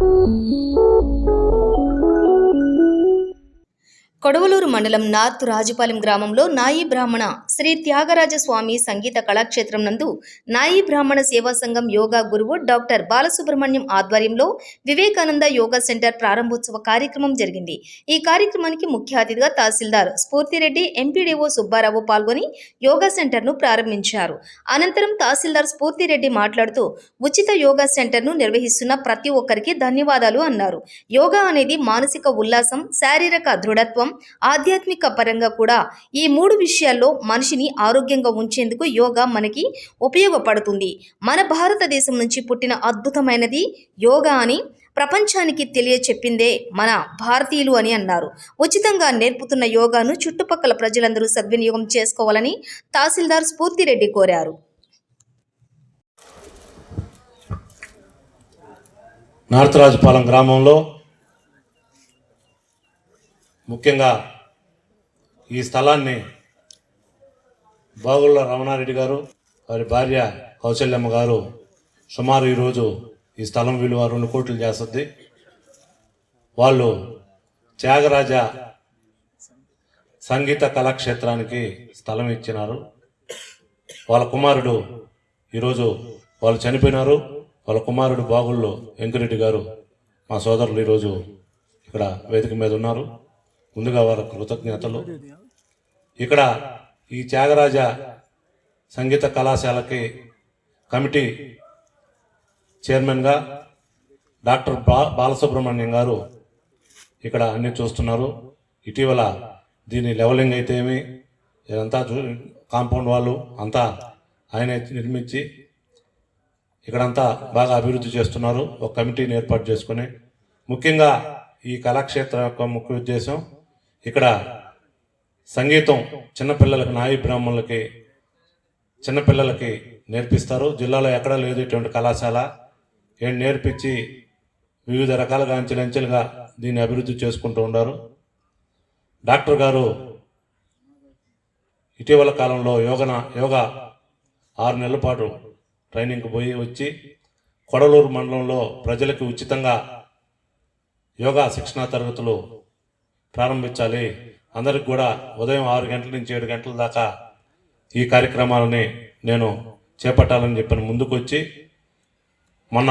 Thank you. Kodavalur మండలం north Rajupalem గ్రామంలో నాయి బ్రాహ్మణ శ్రీ త్యాగరాజ స్వామి సంగీత కళాక్షేత్రం నందు నాయి బ్రాహ్మణ సేవా సంఘం యోగా గురువు డాక్టర్ బాలసుబ్రహ్మణ్యం ఆధ్వర్యంలో వివేకానంద యోగా సెంటర్ ప్రారంభోత్సవ కార్యక్రమం జరిగింది. ఈ కార్యక్రమానికి ముఖ్య అతిథిగా తహసీల్దార్ స్ఫూర్తిరెడ్డి ఎంపీడీఓ సుబ్బారావు పాల్గొని యోగా సెంటర్ను ప్రారంభించారు. అనంతరం తహసీల్దార్ స్ఫూర్తిరెడ్డి మాట్లాడుతూ ఉచిత యోగా సెంటర్ను నిర్వహిస్తున్న ప్రతి ఒక్కరికి ధన్యవాదాలు అన్నారు. యోగా అనేది మానసిక ఉల్లాసం శారీరక దృఢత్వం ఆధ్యాత్మిక పరంగా కూడా ఈ మూడు విషయాల్లో మనిషిని ఆరోగ్యంగా ఉంచేందుకు యోగా మనకి ఉపయోగపడుతుంది. మన భారతదేశం నుంచి పుట్టిన అద్భుతమైనది యోగా అని ప్రపంచానికి తెలియచెప్పిందే మన భారతీయులు అని అన్నారు. ఉచితంగా నేర్పుతున్న యోగాను చుట్టుపక్కల ప్రజలందరూ సద్వినియోగం చేసుకోవాలని తహసీల్దార్ స్ఫూర్తిరెడ్డి కోరారు. నార్త్ గ్రామంలో ముఖ్యంగా ఈ స్థలాన్ని బాగుళ్ళ రమణారెడ్డి గారు వారి భార్య కౌశల్యమ్మ గారు సుమారు ఈరోజు ఈ స్థలం విలువ రెండు కోట్లు చేస్తుంది. వాళ్ళు త్యాగరాజ సంగీత కళాక్షేత్రానికి స్థలం ఇచ్చినారు. వాళ్ళ కుమారుడు ఈరోజు వాళ్ళు చనిపోయినారు. వాళ్ళ కుమారుడు బాగుళ్ళు వెంకరెడ్డి గారు మా సోదరులు ఈరోజు ఇక్కడ వేదిక మీద ఉన్నారు. ముందుగా వారి కృతజ్ఞతలు. ఇక్కడ ఈ త్యాగరాజ సంగీత కళాశాలకి కమిటీ చైర్మన్గా డాక్టర్ బా బాలసుబ్రహ్మణ్యం గారు ఇక్కడ అన్ని చూస్తున్నారు. ఇటీవల దీని లెవలింగ్ అయితే ఏమి? ఇదంతా చూ కాంపౌండ్ వాళ్ళు అంతా ఆయనే నిర్మించి ఇక్కడంతా బాగా అభివృద్ధి చేస్తున్నారు. ఒక కమిటీని ఏర్పాటు చేసుకుని. ముఖ్యంగా ఈ కళాక్షేత్రం యొక్క ముఖ్య ఉద్దేశం ఇక్కడ సంగీతం చిన్నపిల్లలకి నాయి బ్రాహ్మణులకి చిన్నపిల్లలకి నేర్పిస్తారు. జిల్లాలో ఎక్కడా లేదు ఇటువంటి కళాశాల. ఏం నేర్పించి వివిధ రకాలుగా అంచెలంచెలుగా దీన్ని అభివృద్ధి చేసుకుంటూ ఉన్నారు. డాక్టర్ గారు ఇటీవల కాలంలో యోగన యోగా ఆరు నెలల పాటు ట్రైనింగ్కి పోయి వచ్చి కొడలూరు మండలంలో ప్రజలకు ఉచితంగా యోగా శిక్షణా తరగతులు ప్రారంభించాలి. అందరికి కూడా ఉదయం ఆరు గంటల నుంచి ఏడు గంటల దాకా ఈ కార్యక్రమాలని నేను చేపట్టాలని చెప్పిన ముందుకు వచ్చి మొన్న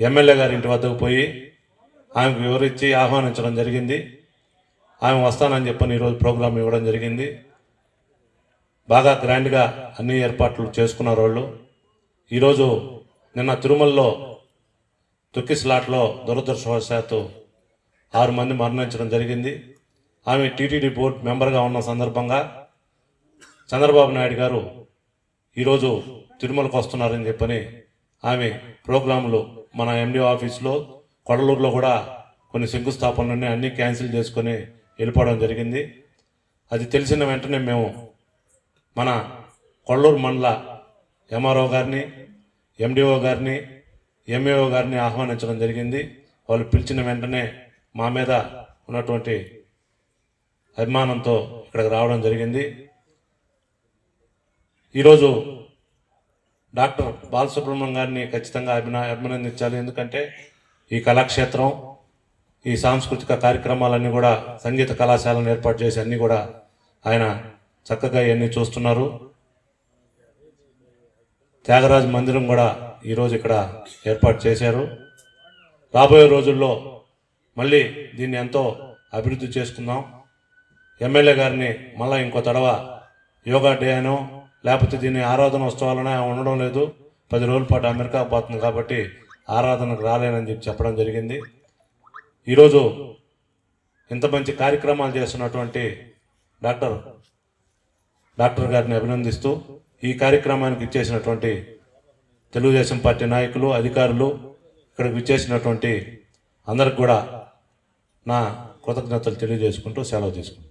ఎమ్మెల్యే గారి ఇంటి వద్దకు పోయి ఆమెకు వివరించి ఆహ్వానించడం జరిగింది. ఆమె వస్తానని చెప్పని ఈరోజు ప్రోగ్రాం ఇవ్వడం జరిగింది. బాగా గ్రాండ్గా అన్ని ఏర్పాట్లు చేసుకున్నారు వాళ్ళు. ఈరోజు నిన్న తిరుమలలో తొక్కిస్లాట్లో దురదృష్టవశాత్తు ఆరు మంది మరణించడం జరిగింది. ఆమె టీటీడీ బోర్డు మెంబర్గా ఉన్న సందర్భంగా చంద్రబాబు నాయుడు గారు ఈరోజు తిరుమలకు వస్తున్నారని చెప్పని ఆమె ప్రోగ్రాంలు మన ఎండి ఆఫీస్లో కొడలూరులో కూడా కొన్ని శంకుస్థాపనలన్నీ అన్నీ క్యాన్సిల్ చేసుకొని వెళ్ళిపోవడం జరిగింది. అది తెలిసిన వెంటనే మేము మన కొల్లూరు మండల ఎంఆర్ఓ గారిని ఎండిఓ గారిని ఎంఏఓ గారిని ఆహ్వానించడం జరిగింది. వాళ్ళు పిలిచిన వెంటనే మా మీద ఉన్నటువంటి అభిమానంతో ఇక్కడికి రావడం జరిగింది. ఈరోజు డాక్టర్ బాలసుబ్రహ్మణ్యం గారిని ఖచ్చితంగా అభిన అభినందించాలి. ఎందుకంటే ఈ కళాక్షేత్రం ఈ సాంస్కృతిక కార్యక్రమాలన్నీ కూడా సంగీత కళాశాలను ఏర్పాటు చేసి అన్నీ కూడా ఆయన చక్కగా ఇవన్నీ చూస్తున్నారు. త్యాగరాజ మందిరం కూడా ఈరోజు ఇక్కడ ఏర్పాటు చేశారు. రాబోయే రోజుల్లో మళ్ళీ దీన్ని ఎంతో అభివృద్ధి చేసుకుందాం. ఎమ్మెల్యే గారిని మళ్ళీ ఇంకో తడవ యోగా డే అనో లేకపోతే దీన్ని ఆరాధన ఉత్సవాలనే ఉండడం లేదు. పది రోజుల పాటు అమెరికా పోతుంది కాబట్టి ఆరాధనకు రాలేనని చెప్పి చెప్పడం జరిగింది. ఈరోజు ఇంత మంచి కార్యక్రమాలు చేస్తున్నటువంటి డాక్టర్ డాక్టర్ గారిని అభినందిస్తూ ఈ కార్యక్రమానికి ఇచ్చేసినటువంటి తెలుగుదేశం పార్టీ నాయకులు అధికారులు ఇక్కడికి ఇచ్చేసినటువంటి అందరికి కూడా నా కృతజ్ఞతలు తెలియజేసుకుంటూ సెలవు తీసుకుంటాను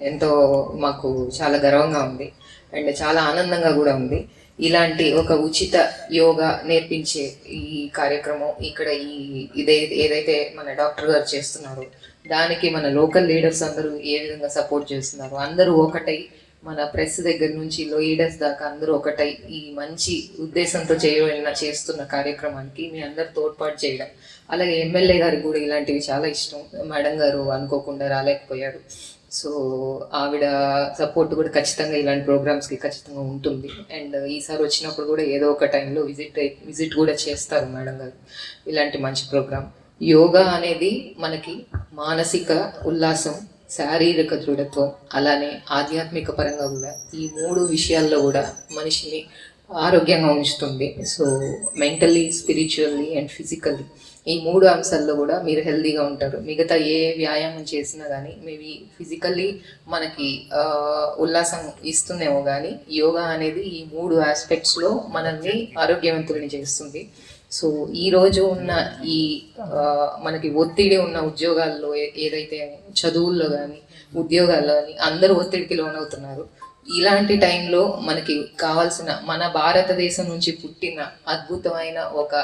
ఎంతో మాకు చాలా గర్వంగా ఉంది. అండ్ చాలా ఆనందంగా కూడా ఉంది. ఇలాంటి ఒక ఉచిత యోగా నేర్పించే ఈ కార్యక్రమం ఇక్కడ ఈ ఇదే ఏదైతే మన డాక్టర్ గారు చేస్తున్నారో దానికి మన లోకల్ లీడర్స్ అందరూ ఏ విధంగా సపోర్ట్ చేస్తున్నారు అందరూ ఒకటై మన ప్రెస్ దగ్గర నుంచి లోయిడర్స్ దాకా అందరూ ఒకటై ఈ మంచి ఉద్దేశంతో చేయబడిన చేస్తున్న కార్యక్రమానికి మీ అందరు తోడ్పాటు చేయడం. అలాగే ఎమ్మెల్యే గారికి కూడా ఇలాంటివి చాలా ఇష్టం. మేడం గారు అనుకోకుండా రాలేకపోయారు. సో ఆవిడ సపోర్ట్ కూడా ఖచ్చితంగా ఇలాంటి ప్రోగ్రామ్స్కి ఖచ్చితంగా ఉంటుంది. అండ్ ఈసారి వచ్చినప్పుడు కూడా ఏదో ఒక టైంలో విజిట్ విజిట్ కూడా చేస్తారు మేడం గారు. ఇలాంటి మంచి ప్రోగ్రామ్. యోగా అనేది మనకి మానసిక ఉల్లాసం శారీరక దృఢత్వం అలానే ఆధ్యాత్మిక పరంగా కూడా ఈ మూడు విషయాల్లో కూడా మనిషిని ఆరోగ్యంగా ఉంచుతుంది. So mentally spiritually and physically ఈ మూడు అంశాల్లో కూడా మీరు హెల్తీగా ఉంటారు. మిగతా ఏ వ్యాయామం చేసినా కానీ మేబీ ఫిజికల్లీ మనకి ఉల్లాసం ఇస్తుందేమో కానీ యోగా అనేది ఈ మూడు ఆస్పెక్ట్స్లో మనల్ని ఆరోగ్యవంతుల్ని చేస్తుంది. సో ఈ రోజు ఉన్న ఈ మనకి ఒత్తిడి ఉన్న ఉద్యోగాల్లో ఏదైతే చదువుల్లో కానీ ఉద్యోగాల్లో కానీ అందరూ ఒత్తిడికి లోనవుతున్నారు. ఇలాంటి టైంలో మనకి కావాల్సిన మన భారతదేశం నుంచి పుట్టిన అద్భుతమైన ఒక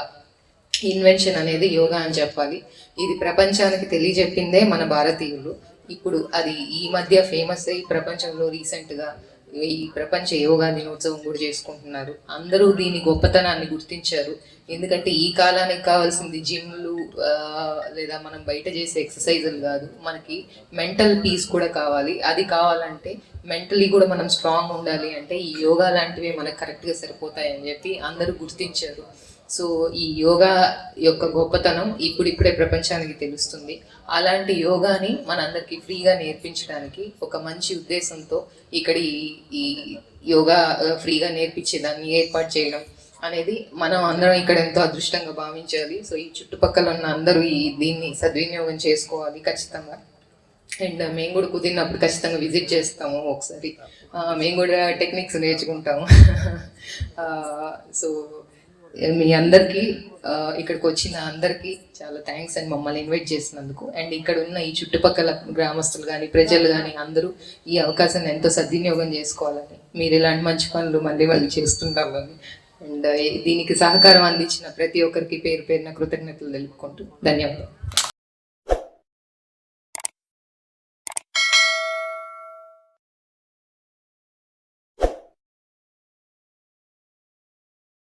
ఇన్వెన్షన్ అనేది యోగా అని చెప్పాలి. ఇది ప్రపంచానికి తెలియజెప్పిందే మన భారతీయులు. ఇప్పుడు అది ఈ మధ్య ఫేమస్ అయ్యి ప్రపంచంలో రీసెంట్గా ఈ ప్రపంచ యోగా దినోత్సవం కూడా చేసుకుంటున్నారు. అందరూ దీని గొప్పతనాన్ని గుర్తించారు. ఎందుకంటే ఈ కాలానికి కావాల్సింది జిమ్లు లేదా మనం బయట చేసే ఎక్సర్సైజులు కాదు మనకి మెంటల్ పీస్ కూడా కావాలి. అది కావాలంటే మెంటలీ కూడా మనం స్ట్రాంగ్ ఉండాలి అంటే ఈ యోగా లాంటివి మనకు కరెక్ట్గా సరిపోతాయని చెప్పి అందరూ గుర్తించారు. సో ఈ యోగా యొక్క గొప్పతనం ఇప్పుడిప్పుడే ప్రపంచానికి తెలుస్తుంది. అలాంటి యోగాని మనందరికీ ఫ్రీగా నేర్పించడానికి ఒక మంచి ఉద్దేశంతో ఇక్కడ ఈ- యోగా ఫ్రీగా ఫ్రీగా నేర్పించేదాన్ని ఏర్పాటు చేయడం అనేది మనం అందరం ఇక్కడ ఎంతో అదృష్టంగా భావించాలి. సో ఈ చుట్టుపక్కల ఉన్న అందరూ ఈ దీన్ని సద్వినియోగం చేసుకోవాలి ఖచ్చితంగా. అండ్ మేము కూడా కుదిరినప్పుడు ఖచ్చితంగా విజిట్ చేస్తాము ఒకసారి. మేము కూడా టెక్నిక్స్ నేర్చుకుంటాము. సో మీ అందరికీ ఇక్కడికి వచ్చిన అందరికీ చాలా థ్యాంక్స్ అండ్ మమ్మల్ని ఇన్వైట్ చేసినందుకు. అండ్ ఇక్కడ ఉన్న ఈ చుట్టుపక్కల గ్రామస్తులు కానీ ప్రజలు కానీ అందరూ ఈ అవకాశాన్ని ఎంతో సద్వినియోగం చేసుకోవాలని మీరు ఇలాంటి మంచి పనులు మళ్ళీ మళ్ళీ చేస్తుండాలని అండ్ దీనికి సహకారం అందించిన ప్రతి ఒక్కరికి పేరు పేరున కృతజ్ఞతలు తెలుపుకుంటూ ధన్యవాదాలు.